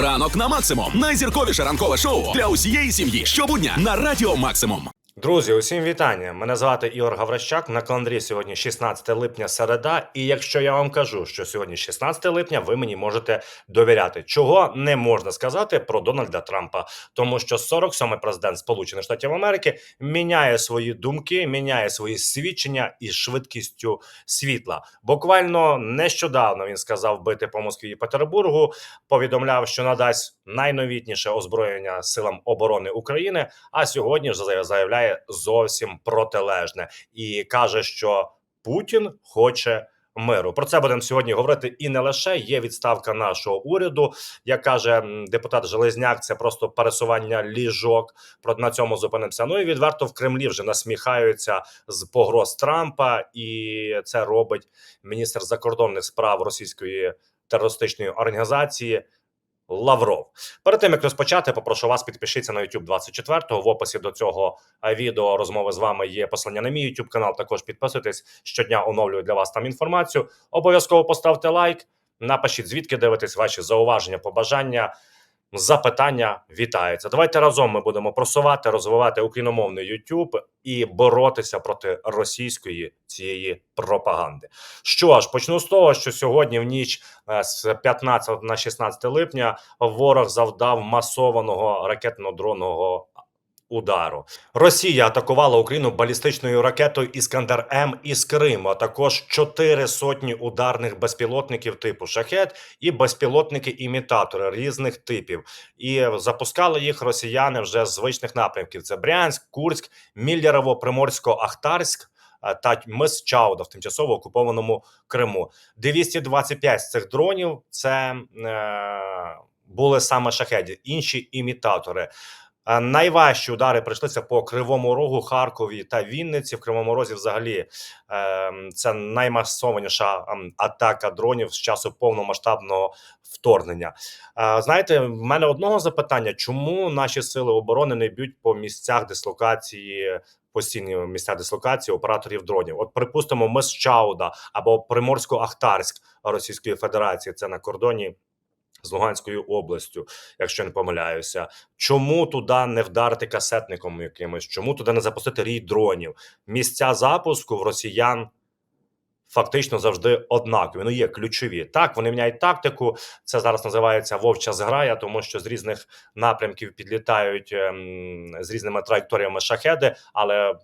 Ранок на максимум. Найзірковіше ранкове шоу для усієї сім'ї. Щобудня на радіо Максимум. Друзі, усім вітання. Мене звати Ігор Гаврищак. На календарі сьогодні 16 липня середа. І якщо я вам кажу, що сьогодні 16 липня, ви мені можете довіряти. Чого не можна сказати про Дональда Трампа, тому що 47-й президент Сполучених Штатів Америки міняє свої думки, міняє свої свідчення із швидкістю світла. Буквально нещодавно він сказав бити по Москві і Петербургу. Повідомляв, що надасть найновітніше озброєння силам оборони України. А сьогодні вже заявляє зовсім протилежне і каже, що Путін хоче. Миру про це будемо сьогодні говорити, і не лише є відставка нашого уряду, як каже депутат Железняк. Це просто пересування ліжок. Про на цьому зупинимося. Ну і відверто в Кремлі вже насміхаються з погроз Трампа, і це робить міністр закордонних справ російської терористичної організації Лавров. Перед тим як розпочати, попрошу вас підпишіться на YouTube 24 В описі до цього е, відео розмови з вами є послання на мій YouTube канал. Також підписуйтесь щодня. Оновлюю для вас там інформацію. Обов'язково поставте лайк. Напишіть звідки дивитесь ваші зауваження, побажання, запитання. Вітаються. Давайте разом ми будемо просувати, розвивати україномовний YouTube і боротися проти російської цієї пропаганди. Що ж, почну з того, що сьогодні в ніч е, з 15 на 16 липня ворог завдав масованого ракетно-дронного удару. Росія атакувала Україну балістичною ракетою Іскандер М із Криму, а також чотири сотні ударних безпілотників типу шахет і безпілотники-імітатори різних типів. І запускали їх росіяни вже з звичних напрямків: це Брянськ, Курськ, Міллярово, Приморсько, Ахтарськ. е, Та мис Чауда в тимчасово окупованому Криму. 225 з цих дронів це е, були саме шахеді, інші імітатори. Е, Найважчі удари прийшлися по Кривому Рогу, Харкові та Вінниці. В Кривому Розі, взагалі, е, це наймасованіша ем, атака дронів з часу повномасштабного вторгнення. Е, Знаєте, в мене одного запитання: чому наші сили оборони не б'ють по місцях дислокації? Постійні місця дислокації операторів дронів. От, припустимо, мис Чауда або Приморсько-Ахтарськ Російської Федерації. Це на кордоні з Луганською областю, якщо не помиляюся. Чому туди не вдарити касетником якимось? Чому туди не запустити рій дронів? Місця запуску в росіян фактично завжди однакові. Ну є ключові. Так, вони міняють тактику. Це зараз називається вовча зграя, тому що з різних напрямків підлітають ем, з різними траєкторіями шахеди, але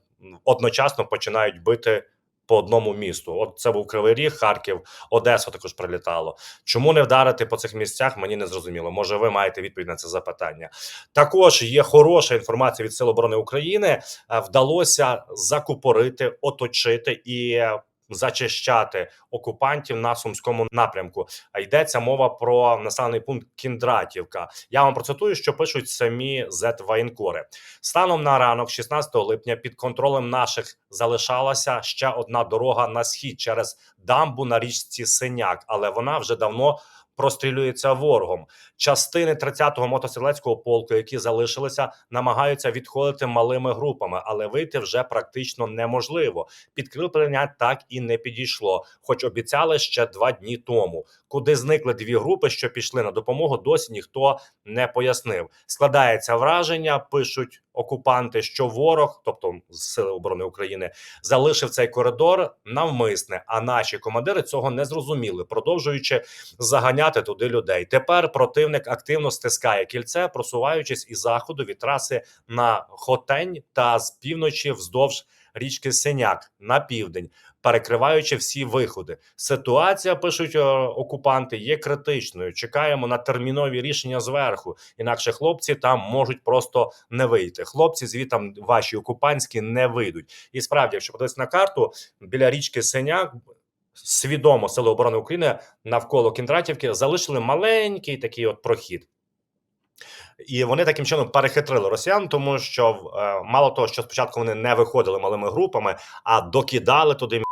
одночасно починають бити. По одному місту, от це був Кривий Ріг, Харків, Одеса також прилітало. Чому не вдарити по цих місцях? Мені не зрозуміло. Може, ви маєте відповідь на це запитання. Також є хороша інформація від Сил оборони України. Е, Вдалося закупорити, оточити і зачищати окупантів на сумському напрямку. А йдеться мова про населений пункт Кіндратівка. Я вам процитую, що пишуть самі зет Ваєнкори Станом на ранок, 16 липня, під контролем наших залишалася ще одна дорога на схід через дамбу на річці Синяк, але вона вже давно прострілюється ворогом. Частини 30-го мотострілецького полку, які залишилися, намагаються відходити малими групами, але вийти вже практично неможливо. Підкріплення так і не підійшло, хоч обіцяли ще два дні тому. Куди зникли дві групи, що пішли на допомогу, досі ніхто не пояснив. Складається враження, пишуть окупанти, що ворог, тобто сили оборони України, залишив цей коридор навмисне. А наші командири цього не зрозуміли, продовжуючи заганяти туди людей. Тепер противник активно стискає кільце, просуваючись із заходу від траси на Хотень та з півночі вздовж річки Синяк на південь. Перекриваючи всі виходи, ситуація пишуть е, окупанти, є критичною. Чекаємо на термінові рішення зверху. Інакше хлопці там можуть просто не вийти. Хлопці звітам ваші окупантські не вийдуть. І справді, якщо подивитися на карту біля річки Синяк, свідомо Сили оборони України навколо Кіндратівки залишили маленький такий от прохід. І вони таким чином перехитрили росіян, тому що е, мало того, що спочатку вони не виходили малими групами, а докидали туди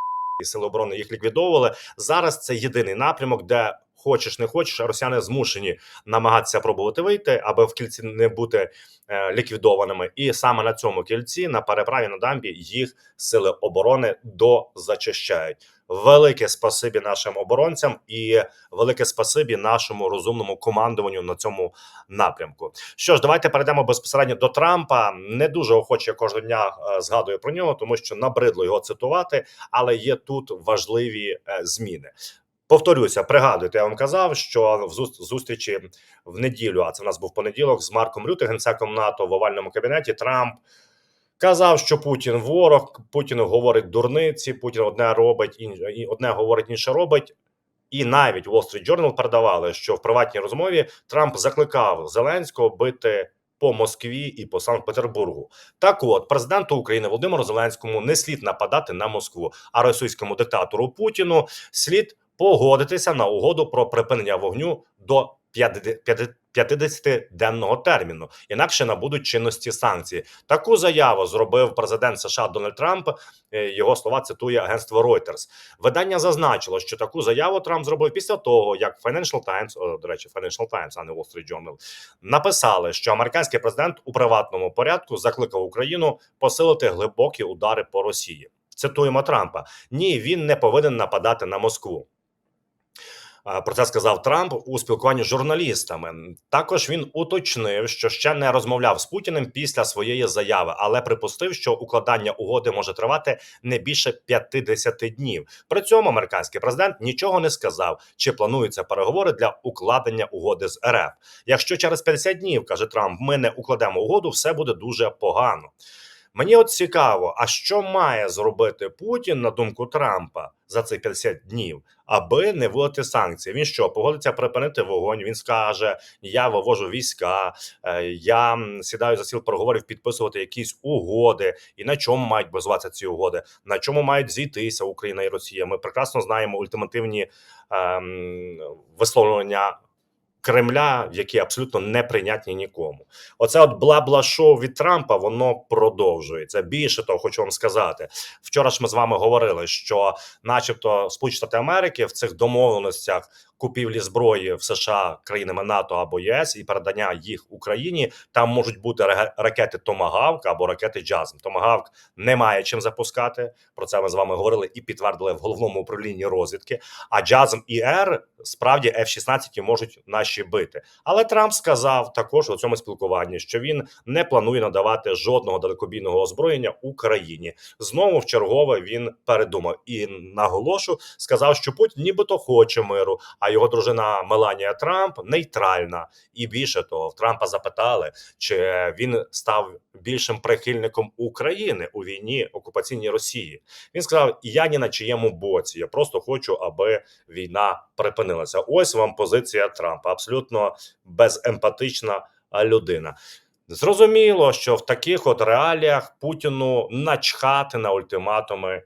і сили оборони їх ліквідовували. Зараз це єдиний напрямок, де хочеш не хочеш, а росіяни змушені намагатися пробувати вийти, аби в кільці не бути е, ліквідованими. І саме на цьому кільці, на переправі на дамбі, їх сили оборони дозачищають. Велике спасибі нашим оборонцям і велике спасибі нашому розумному командуванню на цьому напрямку. Що ж, давайте перейдемо безпосередньо до Трампа. Не дуже охоче я кожного дня е, згадую про нього, тому що набридло його цитувати, але є тут важливі е, зміни. Повторюся, пригадуйте, я вам казав, що в зус- зустрічі в неділю, а це в нас був понеділок, з Марком Рюте, генсеком НАТО в овальному кабінеті. Трамп казав, що Путін ворог, Путін говорить дурниці, Путін одне робить, інше, одне говорить, інше робить. І навіть Wall Street Journal передавали, що в приватній розмові Трамп закликав Зеленського бити по Москві і по Санкт-Петербургу. Так, от президенту України Володимиру Зеленському не слід нападати на Москву, а російському диктатору Путіну слід погодитися на угоду про припинення вогню до 50-денного терміну, інакше набудуть чинності санкції. Таку заяву зробив президент США Дональд Трамп. Е, Його слова цитує агентство Reuters. Видання зазначило, що таку заяву Трамп зробив після того, як Financial Times, о, до речі, Financial Times, а не Wall Street Journal, написали, що американський президент у приватному порядку закликав Україну посилити глибокі удари по Росії. Цитуємо Трампа: ні, він не повинен нападати на Москву. Про це сказав Трамп у спілкуванні з журналістами. Також він уточнив, що ще не розмовляв з Путіним після своєї заяви, але припустив, що укладання угоди може тривати не більше 50 днів. При цьому американський президент нічого не сказав, чи плануються переговори для укладення угоди з РФ. Якщо через 50 днів каже Трамп, ми не укладемо угоду, все буде дуже погано. Мені от цікаво, а що має зробити Путін на думку Трампа за цих 50 днів, аби не вводити санкції? Він що погодиться припинити вогонь? Він скаже: Я вивожу війська, е, я сідаю за стіл переговорів підписувати якісь угоди. І на чому мають базуватися ці угоди? На чому мають зійтися Україна і Росія? Ми прекрасно знаємо ультимативні ем, висловлення. Кремля, які абсолютно неприйнятні нікому, оце от бла-бла шоу від Трампа, воно продовжується. Більше того, хочу вам сказати. Вчора ж ми з вами говорили, що, начебто, Сполучені Штати Америки в цих домовленостях купівлі зброї в США країнами НАТО або ЄС і передання їх Україні, там можуть бути ракети Томагавк або ракети Джазм. Томагавк немає чим запускати. Про це ми з вами говорили і підтвердили в головному управлінні розвідки. А Джазм і Р справді F-16 можуть наші бити. Але Трамп сказав також у цьому спілкуванні, що він не планує надавати жодного далекобійного озброєння Україні. Знову в чергове він передумав і наголошу сказав, що Путін нібито хоче миру, а його дружина Меланія Трамп нейтральна. І більше того, в Трампа запитали, чи він став більшим прихильником України у війні окупаційній Росії. Він сказав: Я ні на чиєму боці. Я просто хочу, аби війна припинилася. Ось вам позиція Трампа. Абсолютно беземпатична людина. Зрозуміло, що в таких от реаліях Путіну начхати на ультиматуми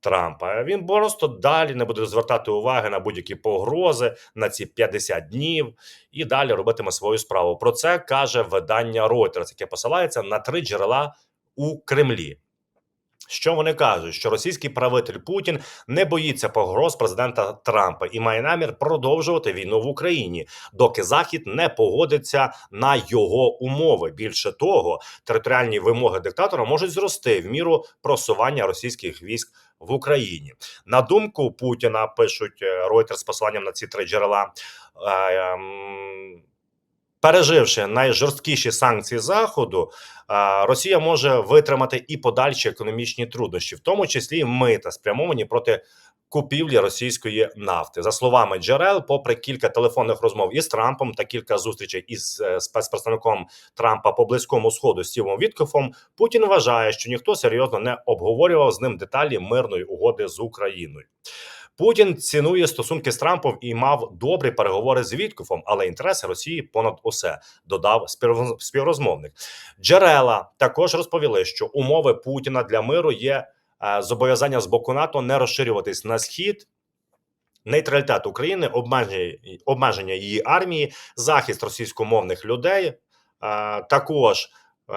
Трампа. Він просто далі не буде звертати уваги на будь-які погрози на ці 50 днів і далі робитиме свою справу. Про це каже видання Reuters, яке посилається на три джерела у Кремлі. Що вони кажуть? Що російський правитель Путін не боїться погроз президента Трампа і має намір продовжувати війну в Україні, доки Захід не погодиться на його умови. Більше того, територіальні вимоги диктатора можуть зрости в міру просування російських військ в Україні. На думку Путіна, пишуть Ройтер з посиланням на ці три джерела. е, ем, Переживши найжорсткіші санкції заходу, Росія може витримати і подальші економічні труднощі, в тому числі мита, спрямовані проти купівлі російської нафти. За словами джерел, попри кілька телефонних розмов із Трампом та кілька зустрічей із е, спецпредставником Трампа по близькому сходу Стівом Віткофом, Путін вважає, що ніхто серйозно не обговорював з ним деталі мирної угоди з Україною. Путін цінує стосунки з Трампом і мав добрі переговори з Віткофом, але інтереси Росії понад усе додав співроз- співрозмовник. Джерела також розповіли, що умови Путіна для миру є зобов'язання з боку НАТО не розширюватись на схід. Нейтралітет України, обмеження, обмеження її армії, захист російськомовних людей, також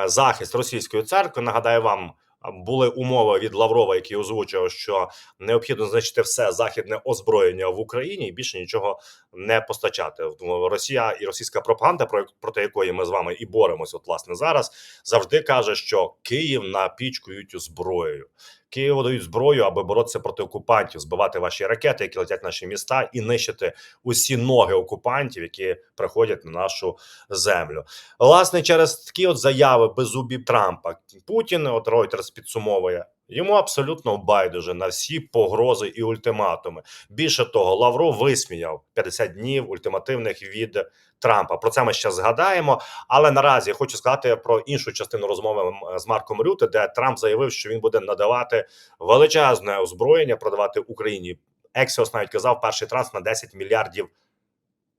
захист російської церкви. Нагадаю вам, були умови від Лаврова, який озвучував, що необхідно знищити все західне озброєння в Україні і більше нічого не постачати. Тому Росія і російська пропаганда, про проти якої ми з вами і боремось, от власне зараз завжди каже, що Київ напічкують зброєю. Києву дають зброю, аби боротися проти окупантів, збивати ваші ракети, які летять в наші міста, і нищити усі ноги окупантів, які приходять на нашу землю. Власне, через такі от заяви беззубі Трампа Путін, от Reuters підсумовує. Йому абсолютно байдуже на всі погрози і ультиматуми. Більше того, Лавров висміяв 50 днів ультимативних від Трампа. Про це ми ще згадаємо. Але наразі я хочу сказати про іншу частину розмови з Марком Рюте, де Трамп заявив, що він буде надавати величезне озброєння, продавати Україні. Ексіос навіть казав перший транс на 10 мільярдів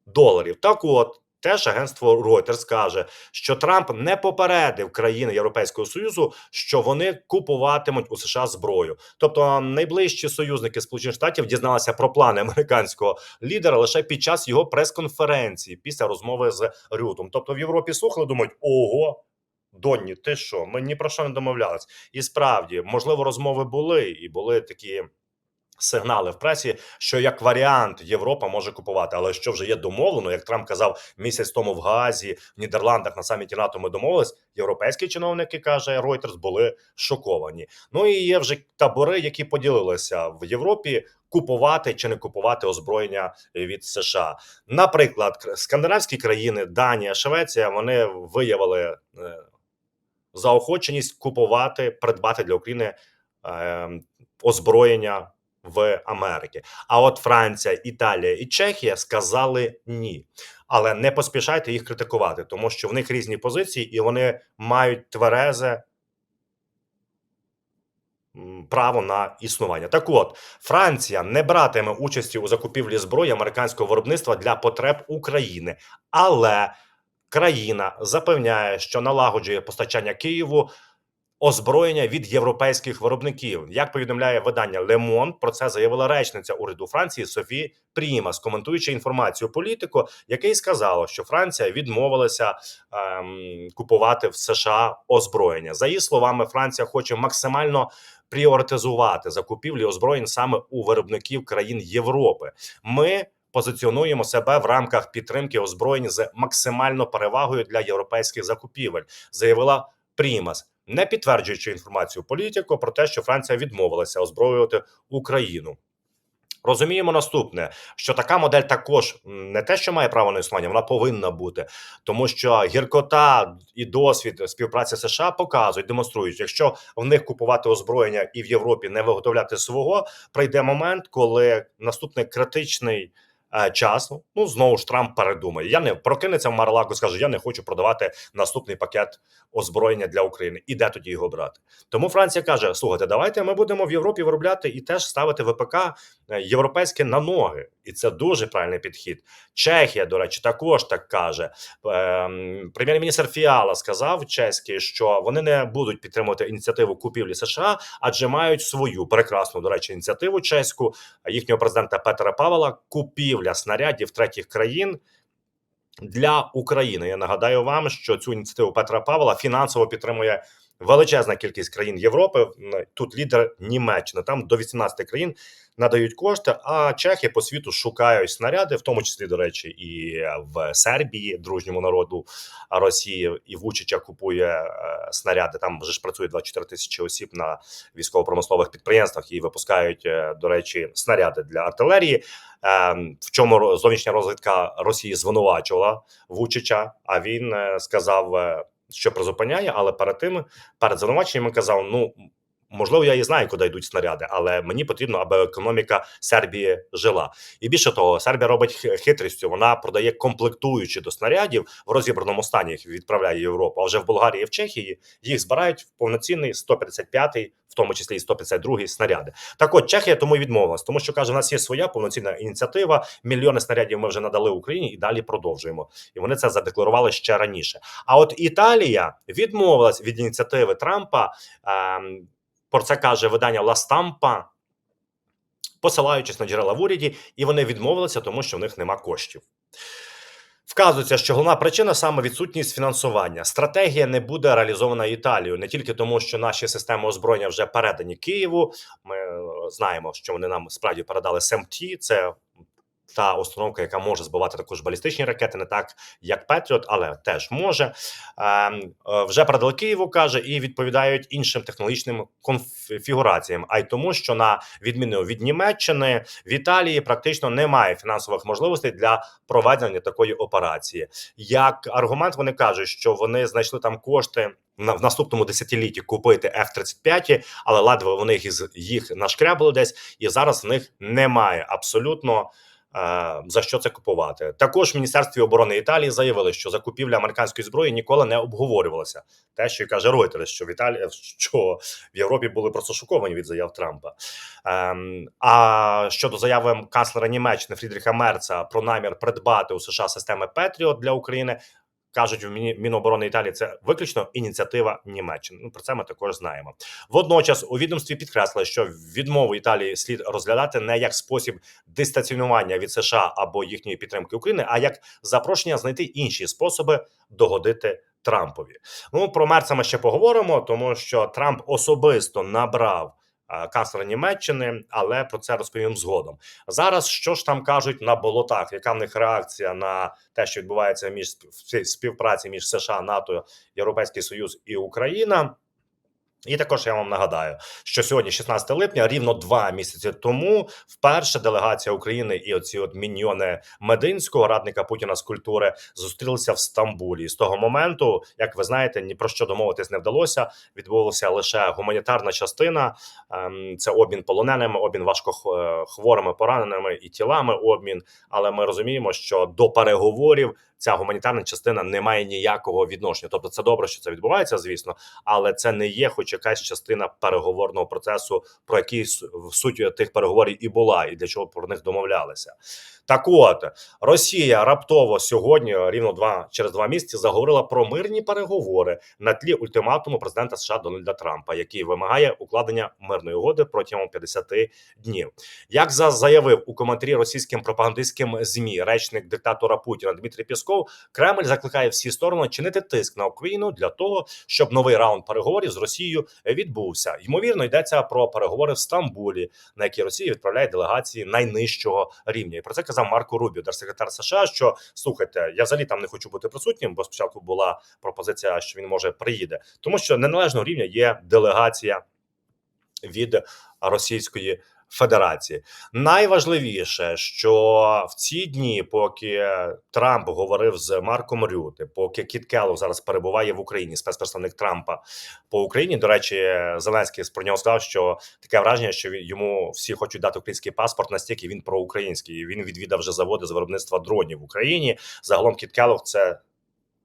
доларів. Так от. Теж агентство Reuters каже, що Трамп не попередив країни Європейського союзу, що вони купуватимуть у США зброю. Тобто найближчі союзники Сполучених Штатів дізналися про плани американського лідера лише під час його прес-конференції після розмови з Рютом. Тобто в Європі слухали, думають, ого. Донні, ти що? Ми ні про що не домовлялись. І справді, можливо, розмови були, і були такі сигнали в пресі, що як варіант Європа може купувати, але що вже є домовлено, як Трамп казав місяць тому в Газі, в Нідерландах на саміті НАТО ми домовились. Європейські чиновники каже Reuters, були шоковані. Ну і є вже табори, які поділилися в Європі. Купувати чи не купувати озброєння від США, наприклад, скандинавські країни, Данія, Швеція, вони виявили е, заохоченість купувати, придбати для України е, озброєння в Америки. А от Франція, Італія і Чехія сказали ні. Але не поспішайте їх критикувати, тому що в них різні позиції, і вони мають тверезе право на існування. Так от, Франція не братиме участі у закупівлі зброї американського виробництва для потреб України, але країна запевняє, що налагоджує постачання Києву озброєння від європейських виробників. Як повідомляє видання Monde, про це заявила речниця уряду Франції Софі Прімас, коментуючи інформацію політику, який сказала, що Франція відмовилася ем, купувати в США озброєння. За її словами, Франція хоче максимально пріоритизувати закупівлі озброєнь саме у виробників країн Європи. Ми позиціонуємо себе в рамках підтримки озброєнь з максимально перевагою для європейських закупівель, заявила Прімас, не підтверджуючи інформацію політику про те, що Франція відмовилася озброювати Україну. Розуміємо наступне, що така модель також не те, що має право на існування, вона повинна бути, тому що гіркота і досвід співпраці США показують, демонструють, якщо в них купувати озброєння і в Європі не виготовляти свого, прийде момент, коли наступний критичний е, час, ну знову ж Трамп передумає. Я не прокинеться в Марлаку. скаже, я не хочу продавати наступний пакет озброєння для України. І де тоді його брати? Тому Франція каже: слухайте, давайте ми будемо в Європі виробляти і теж ставити ВПК е, європейське на ноги, і це дуже правильний підхід. Чехія, до речі, також так каже. Ем, Прем'єр-міністр Фіала сказав чеський, що вони не будуть підтримувати ініціативу купівлі США, адже мають свою прекрасну, до речі, ініціативу чеську їхнього президента Петера Павла. Купівля снарядів третіх країн. Для України я нагадаю вам, що цю ініціативу Петра Павла фінансово підтримує величезна кількість країн Європи. Тут лідер Німеччина. Там до 18 країн надають кошти. А чехи по світу шукають снаряди, в тому числі, до речі, і в Сербії, дружньому народу Росії, і Вучича купує е, снаряди. Там вже ж працює 24 тисячі осіб на військово-промислових підприємствах і випускають, е, до речі, снаряди для артилерії. Е, В чому зовнішня розвідка Росії звинувачувала Вучича? А він е, сказав, що призупиняє, але перед тим, перед звинуваченням, казав: ну. Можливо, я і знаю, куди йдуть снаряди, але мені потрібно, аби економіка Сербії жила. І більше того, Сербія робить хитрістю. Вона продає комплектуючі до снарядів в розібраному стані, їх відправляє Європу. А вже в Болгарії і в Чехії їх збирають в повноцінний 155-й, в тому числі і 152-й снаряди. Так от Чехія тому й відмовилась, тому що каже, у нас є своя повноцінна ініціатива. Мільйони снарядів ми вже надали Україні і далі продовжуємо. І вони це задекларували ще раніше. А от Італія відмовилась від ініціативи Трампа. Ем, про це каже видання Ластампа, посилаючись на джерела в уряді, і вони відмовилися, тому що в них нема коштів. Вказується, що головна причина саме відсутність фінансування. Стратегія не буде реалізована Італією не тільки тому, що наші системи озброєння вже передані Києву. Ми е, знаємо, що вони нам справді передали СМТ, це та установка, яка може збивати також балістичні ракети, не так як Петріот, але теж може. Ем, е, Вже передали Києву, каже, і відповідають іншим технологічним конфігураціям. А й тому, що на відміну від Німеччини в Італії практично немає фінансових можливостей для проведення такої операції. Як аргумент, вони кажуть, що вони знайшли там кошти. В наступному десятилітті купити F-35, але ледве вони їх їх нашкрябали десь, і зараз в них немає абсолютно за що це купувати. Також в міністерстві оборони Італії заявили, що закупівля американської зброї ніколи не обговорювалася. Те, що каже Reuters, що в Італії що в Європі були просто шоковані від заяв Трампа. Ем, а щодо заяви канцлера Німеччини Фрідріха Мерца про намір придбати у США системи Петріот для України. Кажуть в Міноборони Італії, це виключно ініціатива Німеччини. Ну про це ми також знаємо. Водночас у відомстві підкреслили, що відмову Італії слід розглядати не як спосіб дистанціонування від США або їхньої підтримки України, а як запрошення знайти інші способи догодити Трампові. Ну про Мерца ми ще поговоримо, тому що Трамп особисто набрав. Е, Канцлера Німеччини, але про це розповім згодом. Зараз що ж там кажуть на болотах? Яка в них реакція на те, що відбувається між співпраці між США, НАТО, Європейський Союз і Україна? І також я вам нагадаю, що сьогодні, 16 липня, рівно два місяці тому, вперше делегація України і оці от міньйони Мединського радника Путіна з культури зустрілися в Стамбулі. І з того моменту, як ви знаєте, ні про що домовитись не вдалося. Відбулася лише гуманітарна частина. ем, Це обмін полоненими, обмін важкохворими, пораненими і тілами. Обмін. Але ми розуміємо, що до переговорів ця гуманітарна частина не має ніякого відношення. Тобто, це добре, що це відбувається, звісно, але це не є, хоч якась частина переговорного процесу, про який в суті тих переговорів і була, і для чого про них домовлялися. Так, от Росія раптово сьогодні, рівно два через два місяці, заговорила про мирні переговори на тлі ультиматуму президента США Дональда Трампа, який вимагає укладення мирної угоди протягом 50 днів. Як за заявив у коментарі російським пропагандистським змі речник диктатора Путіна Дмитрий Пєсков, Кремль закликає всі сторони чинити тиск на Україну для того, щоб новий раунд переговорів з Росією відбувся. Ймовірно, йдеться про переговори в Стамбулі, на які Росія відправляє делегації найнижчого рівня. І про це казав Марко Рубіо, держсекретар США. Що слухайте, я взагалі там не хочу бути присутнім, бо спочатку була пропозиція, що він може приїде, тому що неналежного рівня є делегація від Російської Федерації. Найважливіше, що в ці дні, поки Трамп говорив з Марком Рюти, поки Кіт Келлог зараз перебуває в Україні, спецпредставник Трампа по Україні. До речі, Зеленський про нього сказав, що таке враження, що йому всі хочуть дати український паспорт, настільки він проукраїнський. Він відвідав вже заводи з виробництва дронів в Україні. Загалом Кіт Келлог – це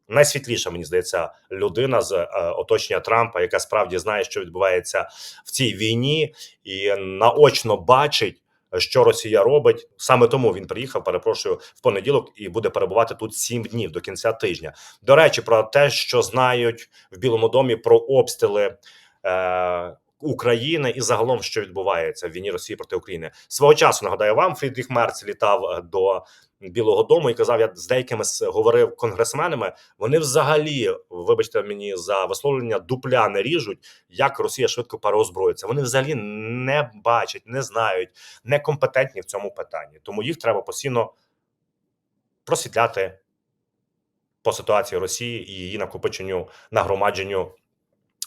найсвітліша, мені здається, людина з е, оточення Трампа, яка справді знає, що відбувається в цій війні, і наочно бачить. Що Росія робить саме тому він приїхав, перепрошую в понеділок і буде перебувати тут сім днів до кінця тижня. До речі, про те, що знають в Білому домі про обстріли е, України і загалом, що відбувається в війні Росії проти України. Свого часу нагадаю вам, Фрідріх Мерц літав е, до Білого Дому і казав, я з деякими говорив конгресменами. Вони взагалі, вибачте мені за висловлення, дупля не ріжуть, як Росія швидко переозброїться. Вони взагалі не бачать, не знають, некомпетентні в цьому питанні. Тому їх треба постійно просвітляти по ситуації Росії і її накопиченню, нагромадженню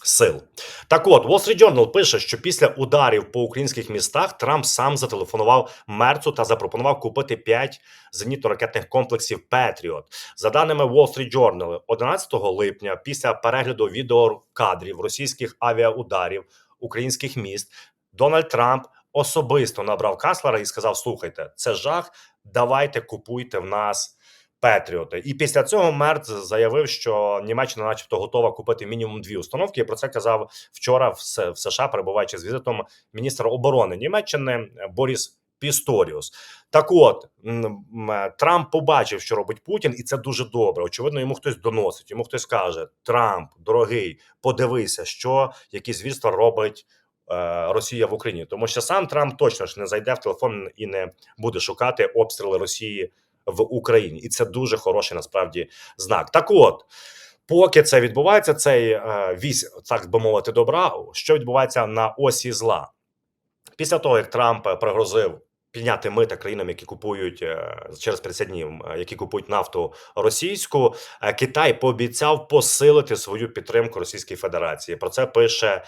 сил. Так от, Wall Street Journal пише, що після ударів по українських містах Трамп сам зателефонував Мерцу та запропонував купити 5 зенітно-ракетних комплексів Петріот. За даними Wall Street Journal, 11 липня, після перегляду відеокадрів російських авіаударів українських міст, Дональд Трамп особисто набрав канцлера і сказав: Слухайте, це жах. Давайте купуйте в нас. Петріоти, і після цього Мерц заявив, що Німеччина, начебто, готова купити мінімум дві установки. І про це казав вчора в США, перебуваючи з візитом міністра оборони Німеччини Боріс Пісторіус. Так, от Трамп побачив, що робить Путін, і це дуже добре. Очевидно, йому хтось доносить. Йому хтось каже: Трамп, дорогий, подивися, що які звірства робить. е, Росія в Україні, тому що сам Трамп точно ж не зайде в телефон і не буде шукати обстріли Росії в Україні, і це дуже хороший насправді знак. Так, от поки це відбувається, цей е, вісь, так би мовити, добра, що відбувається на осі зла. Після того, як Трамп пригрозив підняти мита країнам, які купують е, через 50 днів, е, які купують нафту російську. Е, Китай пообіцяв посилити свою підтримку Російській Федерації. Про це пише.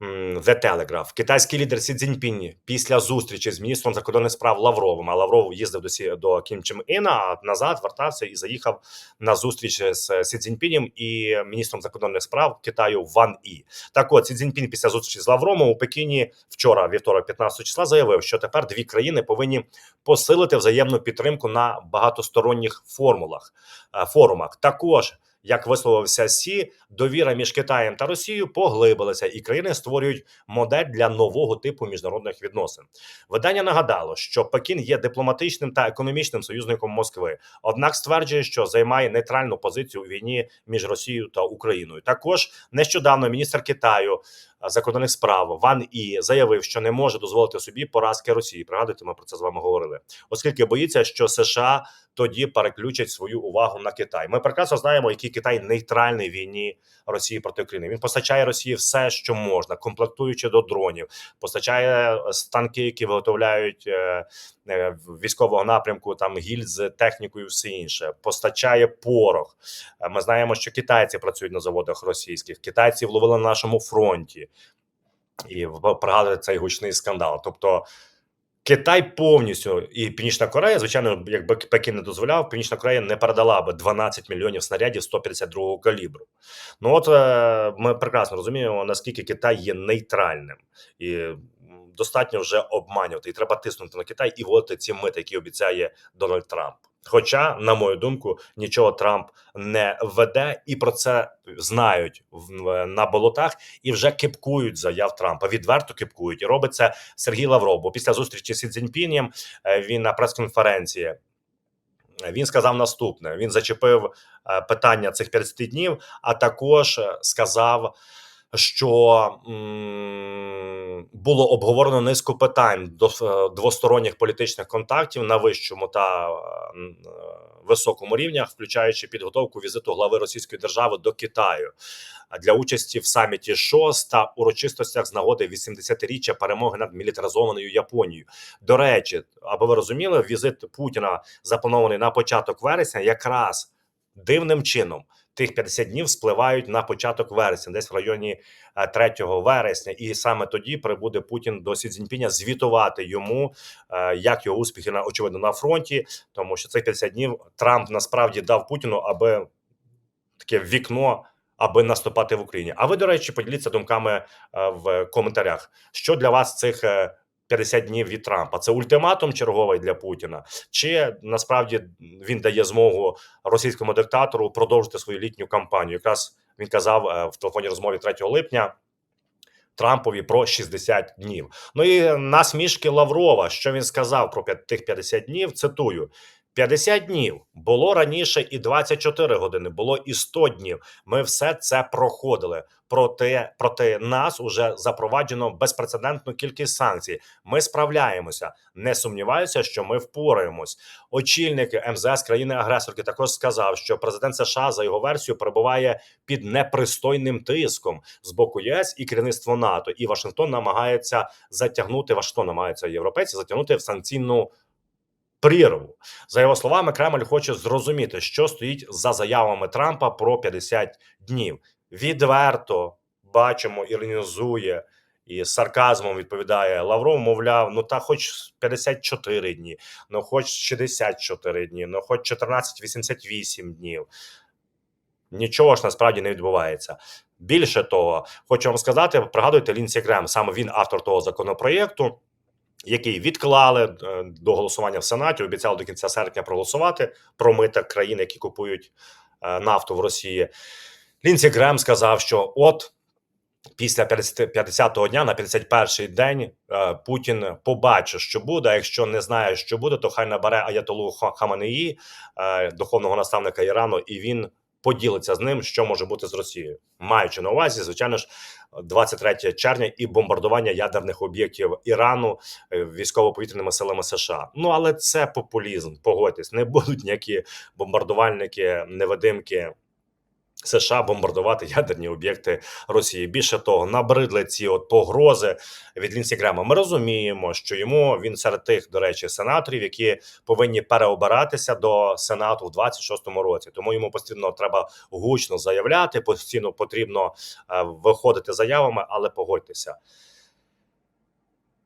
The Telegraph. Китайський лідер Сі Цзіньпінь після зустрічі з міністром закордонних справ Лавровим. А Лавров їздив до Сі до Кім Чен Іна, а назад вертався і заїхав на зустріч з Сі Цзіньпінем і міністром закордонних справ Китаю Ван І. Так от Сі Цзіньпінь після зустрічі з Лавровим у Пекіні вчора, вівторок, 15 числа, заявив, що тепер дві країни повинні посилити взаємну підтримку на багатосторонніх формулах е, форумах. Також як висловився Сі, довіра між Китаєм та Росією поглибилася, і країни створюють модель для нового типу міжнародних відносин. Видання нагадало, що Пекін є дипломатичним та економічним союзником Москви, однак стверджує, що займає нейтральну позицію у війні між Росією та Україною. Також нещодавно міністр Китаю закордонних справ Ван І заявив, що не може дозволити собі поразки Росії. Пригадуєте, ми про це з вами говорили, оскільки боїться, що США тоді переключать свою увагу на Китай. Ми прекрасно знаємо, який Китай нейтральний в війні Росії проти України. Він постачає Росії все, що можна, комплектуючи до дронів, постачає е, станки, які виготовляють е, е, військового напрямку там гільзи, техніку і все інше. Постачає порох. Ми знаємо, що китайці працюють на заводах російських. Китайці вловили на нашому фронті. І пригадує цей гучний скандал. Тобто Китай повністю і Північна Корея, звичайно, якби Пекін не дозволяв, Північна Корея не передала би 12 мільйонів снарядів 152-го калібру. Ну от е, ми прекрасно розуміємо, наскільки Китай є нейтральним і достатньо вже обманювати. І треба тиснути на Китай і вводити ці мити, які обіцяє Дональд Трамп. Хоча, на мою думку, нічого Трамп не веде, і про це знають на болотах і вже кипкують заяв Трампа. Відверто кипкують. І робить це Сергій Лавров. Бо після зустрічі з Сі е, він на прес-конференції. е, Він сказав наступне: він зачепив е, питання цих 50 днів, а також сказав, що було обговорено низку питань до е, двосторонніх політичних контактів на вищому та е, високому рівнях, включаючи підготовку візиту глави Російської держави до Китаю для участі в саміті ШОС та урочистостях з нагоди 80-річчя перемоги над мілітаризованою Японією. До речі, аби ви розуміли, візит Путіна запланований на початок вересня, якраз дивним чином. Тих 50 днів спливають на початок вересня, десь в районі е, 3 вересня, і саме тоді прибуде Путін до Сі Цзіньпіня звітувати йому, е, як його успіхи на очевидно на фронті, тому що цих 50 днів Трамп насправді дав Путіну, аби таке вікно, аби наступати в Україні. А ви, до речі, поділіться думками е, в коментарях. Що для вас цих е, 50 днів від Трампа? Це ультиматум черговий для Путіна, чи насправді він дає змогу російському диктатору продовжити свою літню кампанію? Якраз він казав е, в телефонній розмові 3 липня. Трампові про 60 днів. Ну і насмішки Лаврова, що він сказав про тих 50 днів. Цитую: 50 днів було раніше і 24 години, було і 100 днів. Ми все це проходили. Проти, проти нас уже запроваджено безпрецедентну кількість санкцій. Ми справляємося. Не сумніваюся, що ми впораємось. Очільник МЗС країни-агресорки також сказав, що президент США за його версією перебуває під непристойним тиском з боку ЄС і керівництво НАТО. І Вашингтон намагається затягнути Вашингтон намагається європейці затягнути в санкційну прірву. За його словами, Кремль хоче зрозуміти, що стоїть за заявами Трампа про 50 днів. Відверто бачимо, іронізує і сарказмом відповідає Лавров. Мовляв, ну та хоч 54 дні, ну хоч 64 дні, ну хоч 14-88 днів. Нічого ж насправді не відбувається. Більше того, хочу вам сказати, пригадуйте Лінсі Грем, саме він автор того законопроєкту, який відклали е, до голосування в Сенаті, обіцяли до кінця серпня проголосувати про мита країн, які купують е, нафту в Росії. Лінсі Грем сказав, що от після 50 50-го дня на 51-й день е, Путін побачить, що буде. А якщо не знає, що буде, то хай набере Аятолу Хаманеї, духовного наставника Ірану, і він поділиться з ним, що може бути з Росією, маючи на увазі, звичайно ж, 23 червня і бомбардування ядерних об'єктів Ірану е, військово-повітряними силами США. Ну але це популізм. Погодьтесь, не будуть ніякі бомбардувальники, невидимки США бомбардувати ядерні об'єкти Росії. Більше того, набридли ці от погрози від Лінсі Грема. Ми розуміємо, що йому він серед тих, до речі, сенаторів, які повинні переобиратися до сенату в 26-му році. Тому йому постійно треба гучно заявляти, постійно потрібно е, виходити заявами, але погодьтеся.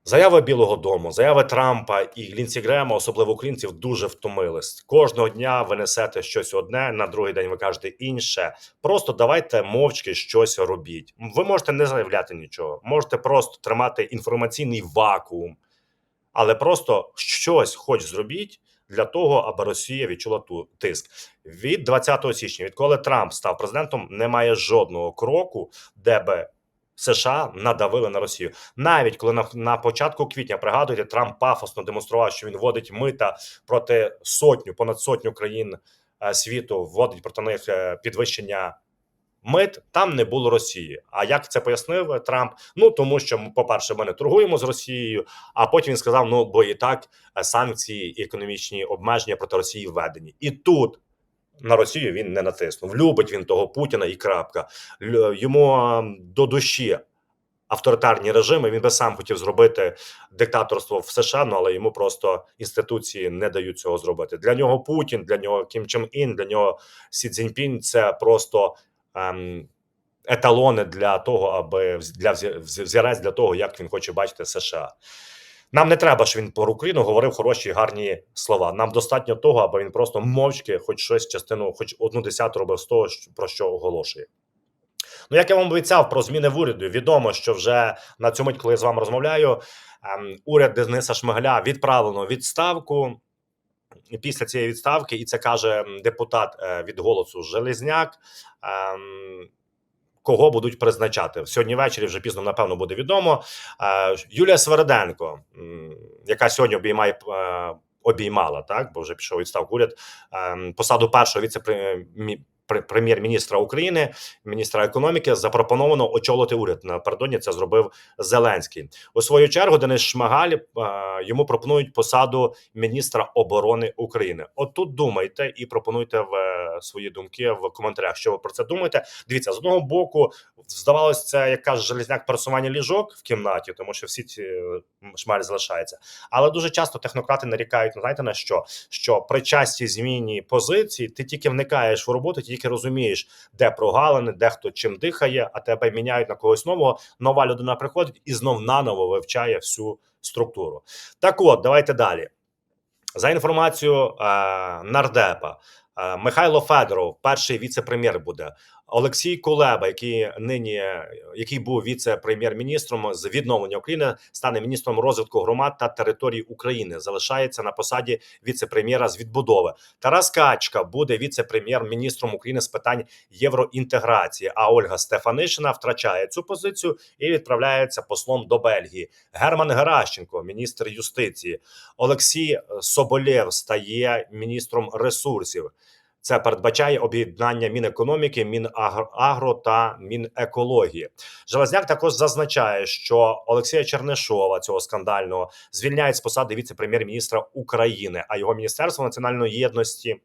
Заяви Білого Дому, заяви Трампа і Лінсі Грема, особливо українців, дуже втомились. Кожного дня ви несете щось одне, на другий день ви кажете інше. Просто давайте мовчки щось робіть. Ви можете не заявляти нічого, можете просто тримати інформаційний вакуум, але просто щось хоч зробіть для того, аби Росія відчула ту тиск. Від 20 січня, відколи Трамп став президентом, немає жодного кроку, де би США надавили на Росію. Навіть коли на, на початку квітня пригадуєте, Трамп пафосно демонстрував, що він вводить мита проти сотню, понад сотню країн е, світу, вводить проти них е, підвищення мит. Там не було Росії. А як це пояснив Трамп? Ну тому що, по-перше, ми не торгуємо з Росією. А потім він сказав: ну бо і так е, санкції і економічні обмеження проти Росії введені, і тут. На Росію він не натиснув. Любить він того Путіна і крапка. Йому до душі авторитарні режими. Він би сам хотів зробити диктаторство в США, ну але йому просто інституції не дають цього зробити. Для нього Путін, для нього Кім Чен Ін, для нього Сі Цзіньпінь – це просто ем, еталони для того, аби для взі- взі- взірець для того, як він хоче бачити США. Нам не треба, щоб він про Україну говорив хороші гарні слова. Нам достатньо того, аби він просто мовчки, хоч щось частину, хоч одну десяту робив з того, про що оголошує. Ну, як я вам обіцяв про зміни в уряді, відомо, що вже на мить, коли я з вами розмовляю, ем, уряд Дениса Шмигаля відправлено відставку. Після цієї відставки, і це каже депутат е, від голосу Железняк. Кого будуть призначати сьогодні ввечері? Вже пізно напевно буде відомо. Е, Юлія Свереденко, яка сьогодні обіймає е, обіймала, так бо вже пішов відставку уряд ем, посаду першого віце-прем'єр-міністра України, міністра економіки, запропоновано очолити уряд. Напередодні це зробив Зеленський. У свою чергу Денис Шмагаль йому пропонують посаду міністра оборони України. От тут думайте і пропонуйте в е, свої думки в коментарях. Що ви про це думаєте? Дивіться, з одного боку, здавалось, це як каже Железняк, пересування ліжок в кімнаті, тому що всі ці шмаль залишається. Але дуже часто технократи нарікають, ну, знаєте на що? Що при частій зміні позиції ти тільки вникаєш в роботу, ти тільки розумієш, де прогалини, де хто чим дихає, а тебе міняють на когось нового. Нова людина приходить і знов наново вивчає всю структуру. Так от, давайте далі. За інформацією е, нардепа, е, Михайло Федоров, перший віце-прем'єр буде. Олексій Кулеба, який нині який був віце-прем'єр-міністром з відновлення України, стане міністром розвитку громад та територій України. Залишається на посаді віце-прем'єра з відбудови. Тарас Качка буде віце-прем'єр-міністром України з питань євроінтеграції. А Ольга Стефанишина втрачає цю позицію і відправляється послом до Бельгії. Герман Геращенко, міністр юстиції. Олексій Соболєв стає міністром ресурсів. Це передбачає об'єднання Мінекономіки, Мінагро та Мінекології. Железняк також зазначає, що Олексія Чернишова, цього скандального, звільняють з посади віце-прем'єр-міністра України, а його міністерство національної єдності.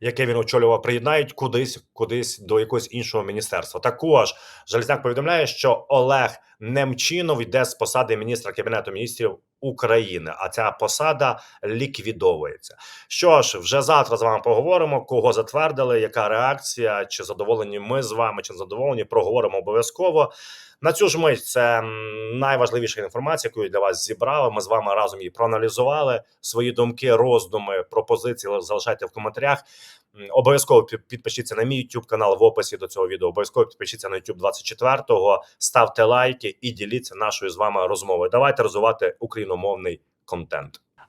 Яке він очолював, приєднають кудись, кудись до якогось іншого міністерства. Також Железняк повідомляє, що Олег Немчинов йде з посади міністра кабінету міністрів України, а ця посада ліквідовується. Що ж, вже завтра з вами поговоримо, кого затвердили, яка реакція, чи задоволені ми з вами, чи не задоволені, проговоримо обов'язково. На цю ж мить це найважливіша інформація, яку я для вас зібрали. Ми з вами разом її проаналізували. Свої думки, роздуми, пропозиції залишайте в коментарях. Обов'язково підпишіться на мій YouTube канал в описі до цього відео. Обов'язково підпишіться на YouTube 24-го, ставте лайки і діліться нашою з вами розмовою. Давайте розвивати україномовний контент.